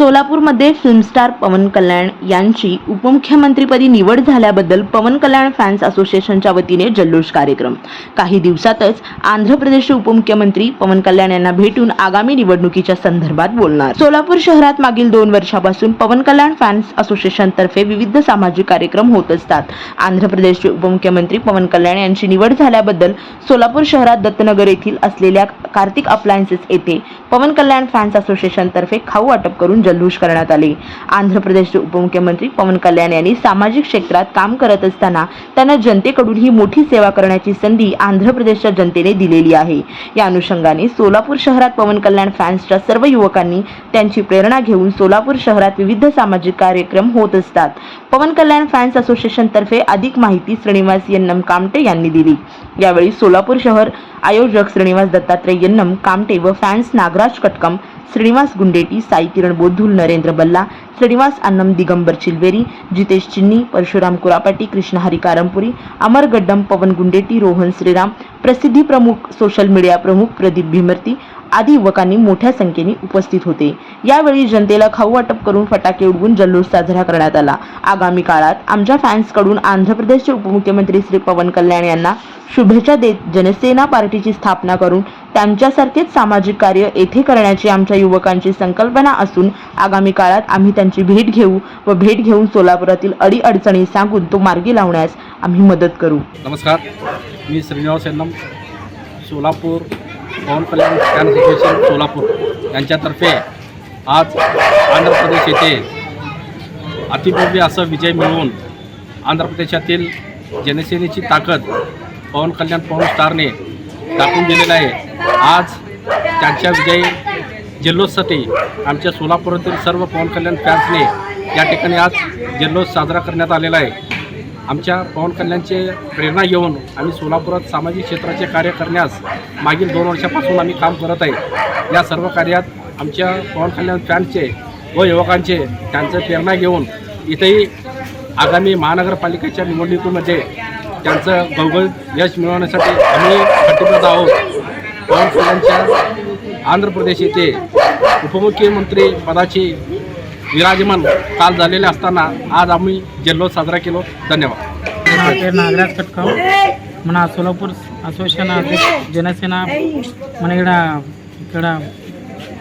सोलापूरमध्ये फिल्मस्टार पवन कल्याण यांची उपमुख्यमंत्रीपदी निवड झाल्याबद्दल पवन कल्याण फॅन्स असोसिएशनच्या वतीने जल्लोष कार्यक्रम. काही दिवसातच आंध्र प्रदेशचे उपमुख्यमंत्री पवन कल्याण यांना भेटून आगामी निवडणुकीच्या संदर्भात बोलणार. सोलापूर शहरात मागील दोन वर्षापासून पवन कल्याण फॅन्स असोसिएशन तर्फे विविध सामाजिक कार्यक्रम होत असतात. आंध्र प्रदेशचे उपमुख्यमंत्री पवन कल्याण यांची निवड झाल्याबद्दल सोलापूर शहरात दत्तनगर येथील असलेल्या कार्तिक अप्लायन्सेस येथे पवन कल्याण फॅन्स असोसिएशन तर्फे खाऊ वाटप करून जल्लोष करण्यात आले. आंध्र प्रदेशचे उपमुख्यमंत्री पवन कल्याण यांनी सामाजिक क्षेत्रात काम करत असताना त्यांना जनतेकडून ही मोठी सेवा करण्याची संधी आंध्र प्रदेशच्या जनतेने दिलेली आहे. या अनुषंगाने सोलापूर शहरात पवन कल्याण फॅन्सच्या सर्व युवकांनी त्यांची प्रेरणा घेऊन सोलापूर शहरात विविध सामाजिक कार्यक्रम होत असतात. पवन कल्याण फॅन्स असोसिएशनतर्फे अधिक माहिती श्रीनिवास यन्नम कामटे यांनी दिली. यावेळी सोलापूर शहर आयोजक श्रीनिवास दत्तात्रय यन्नम कामटे व फॅन्स नागराज कटकम श्रीनिवास गुंडेटी साई किरण बोधुल नरेंद्र बल्ला श्रीनिवास अन्नम दिगंबर चिलवेरी जितेश चिन्नी परशुराम कुरापाटी कृष्ण हरी कारमपुरी अमर गड्डम पवन गुंडेटी रोहन श्रीराम प्रसिद्धी प्रमुख सोशल मीडिया प्रमुख प्रदीप भीमर्ती आदी युवकांनी मोठ्या संख्येने उपस्थित होते. यावेळी जनतेला खाऊ वाटप करून फटाके उडवून जल्लोष साजरा करण्यात आला. आगामी काळात आमच्या फॅन्सकडून आंध्र प्रदेशचे उपमुख्यमंत्री श्री पवन कल्याण यांना शुभेच्छा देत जनसेना पार्टीची स्थापना करून त्यांच्यासारखेच सामाजिक कार्य येथे करण्याची आमच्या युवकांची संकल्पना असून आगामी काळात आम्ही त्यांची भेट घेऊ व भेट घेऊन सोलापुरातील अडीअडचणी सांगून तो मार्गी लावण्यास आम्ही मदत करू. नमस्कार. मी श्रीनिवास यन्नम सोलापूर पवन कल्याण फॅन असोसिएशन सोलापूर. यांच्यातर्फे आज आंध्र प्रदेश येथे अतिभव्य असं विजय मिळवून आंध्र प्रदेशातील जनसेनेची ताकद पवन कल्याण पवन स्टारने दाखवून दिलेलं आहे. आज त्यांच्या विजयी जल्लोषसाठी आमच्या सोलापुरातील सर्व पवन कल्याण फॅन्सने या ठिकाणी आज जल्लोष साजरा करण्यात आलेला आहे. आमच्या पवन कल्याणचे प्रेरणा घेऊन आम्ही सोलापुरात सामाजिक क्षेत्राचे कार्य करण्यास मागील दोन वर्षापासून आम्ही काम करत आहे. या सर्व कार्यात आमच्या पवन कल्याण फॅनचे व युवकांचे त्यांचं प्रेरणा घेऊन इथेही आगामी महानगरपालिकेच्या निवडणुकीमध्ये त्यांचं गवगवीत यश मिळवण्यासाठी आम्ही कटिबद्ध आहोत. पवन कल्याणच्या आंध्र प्रदेश येथे उपमुख्यमंत्री पदाची विराजमान काल झालेले असताना आज आम्ही जल्लोष साजरा केलो धन्यवाद నా పేరు నాగరాజ్ కట్కం మన సోలాపూర్ అసోసియేషన్ అధ్యక్ష- జనసేన మన ఇక్కడ ఇక్కడ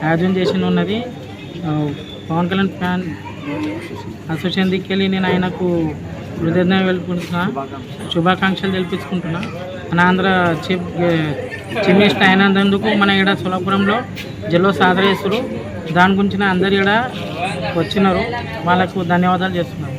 యాజన్ చేసిన ఉన్నది ఆ, పవన్ కళ్యాణ్ ఫ్యాన్ అసోసియేషన్ దిక్కెళ్ళి నేను ఆయనకు కృతజ్ఞత తెలుపుకుంటున్నా శుభాకాంక్షలు తెలిపించుకుంటున్నా మన ఆంధ్ర చీఫ్ చీఫ్ మినిస్టర్ అయినందుకు మన ఇక్కడ సోలాపురంలో జల్లో సాధన చేస్తారు దాని గురించి అందరు ఇక్కడ వచ్చినారు. వాళ్ళకు ధన్యవాదాలు చేస్తున్నాను